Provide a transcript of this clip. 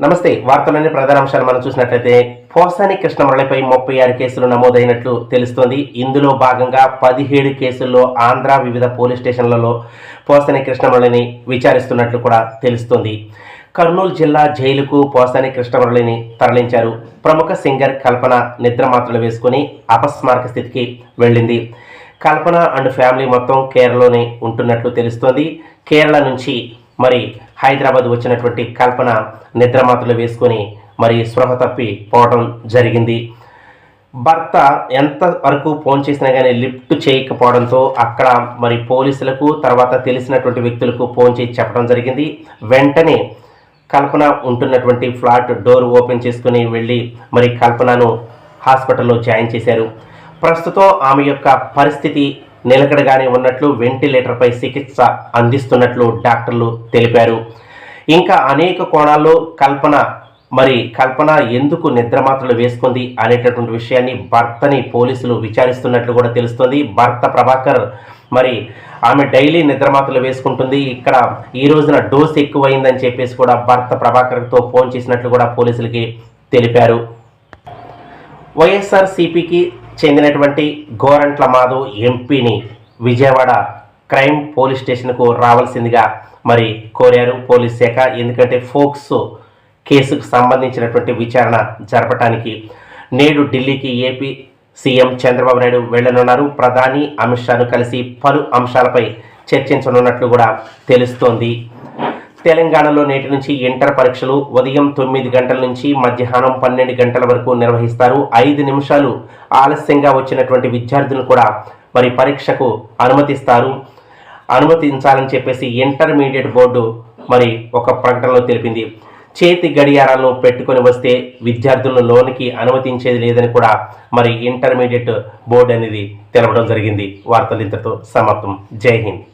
నమస్తే వార్తలోని ప్రధాన అంశాలు మనం చూసినట్లయితే పోసాని కృష్ణమురళిపై ముప్పై ఆరు కేసులు నమోదైనట్లు తెలుస్తోంది. ఇందులో భాగంగా పదిహేడు కేసుల్లో ఆంధ్ర వివిధ పోలీస్ స్టేషన్లలో పోసాని కృష్ణమురళిని విచారిస్తున్నట్లు కూడా తెలుస్తోంది. కర్నూలు జిల్లా జైలుకు పోసాని కృష్ణమురళిని తరలించారు. ప్రముఖ సింగర్ కల్పన నిద్రమాత్రలు వేసుకుని అపస్మారక స్థితికి వెళ్ళింది. కల్పన అండ్ ఫ్యామిలీ మొత్తం కేరళలోనే ఉంటున్నట్లు తెలుస్తోంది. కేరళ నుంచి మరి హైదరాబాద్ వచ్చినటువంటి కల్పన నిద్రమాతలు వేసుకొని మరి స్పృహ తప్పి పోవడం జరిగింది. భర్త ఎంత వరకు ఫోన్ చేసినా కానీ లిఫ్ట్ చేయకపోవడంతో అక్కడ మరి పోలీసులకు తర్వాత తెలిసినటువంటి వ్యక్తులకు ఫోన్ చేసి చెప్పడం జరిగింది. వెంటనే కల్పన ఉంటున్నటువంటి ఫ్లాట్ డోర్ ఓపెన్ చేసుకుని వెళ్ళి మరి కల్పనను హాస్పిటల్లో జాయిన్ చేశారు. ప్రస్తుతం ఆమె యొక్క పరిస్థితి నిలకడగానే ఉన్నట్లు వెంటిలేటర్పై చికిత్స అందిస్తున్నట్లు డాక్టర్లు తెలిపారు. ఇంకా అనేక కోణాల్లో కల్పన మరి కల్పన ఎందుకు నిద్రమాత్రలు వేసుకుంది అనేటటువంటి విషయాన్ని భర్తని పోలీసులు విచారిస్తున్నట్లు కూడా తెలుస్తుంది. భర్త ప్రభాకర్ మరి ఆమె డైలీ నిద్రమాత్రలు వేసుకుంటుంది. ఇక్కడ ఈ రోజున డోస్ ఎక్కువైందని చెప్పేసి కూడా భర్త ప్రభాకర్తో ఫోన్ చేసినట్లు కూడా పోలీసులకి తెలిపారు. వైఎస్ఆర్సీపీకి చెందినటువంటి గోరంట్ల మాధవ్ ఎంపీని విజయవాడ క్రైమ్ పోలీస్ స్టేషన్కు రావాల్సిందిగా మరి కోరారు. పోలీస్ శాఖ ఎందుకంటే ఫోక్స్ కేసుకు సంబంధించినటువంటి విచారణ జరపటానికి నేడు ఢిల్లీకి ఏపీ సీఎం చంద్రబాబు నాయుడు వెళ్ళనున్నారు ప్రధాని అమిత్ షాను కలిసి పలు అంశాలపై చర్చించనున్నట్లు కూడా తెలుస్తోంది. తెలంగాణలో నేటి నుంచి ఇంటర్ పరీక్షలు ఉదయం తొమ్మిది గంటల నుంచి మధ్యాహ్నం పన్నెండు గంటల వరకు నిర్వహిస్తారు. ఐదు నిమిషాలు ఆలస్యంగా వచ్చినటువంటి విద్యార్థులను కూడా మరి పరీక్షకు అనుమతిస్తారు. అనుమతించాలని చెప్పేసి ఇంటర్మీడియట్ బోర్డు మరి ఒక ప్రకటనలో తెలిపింది. చేతి గడియారాలను పెట్టుకొని వస్తే విద్యార్థులను లోనికి అనుమతించేది లేదని కూడా మరి ఇంటర్మీడియట్ బోర్డు అనేది తెలపడం జరిగింది. వార్తలు ఇంతతో సమాప్తం. జై హింద్.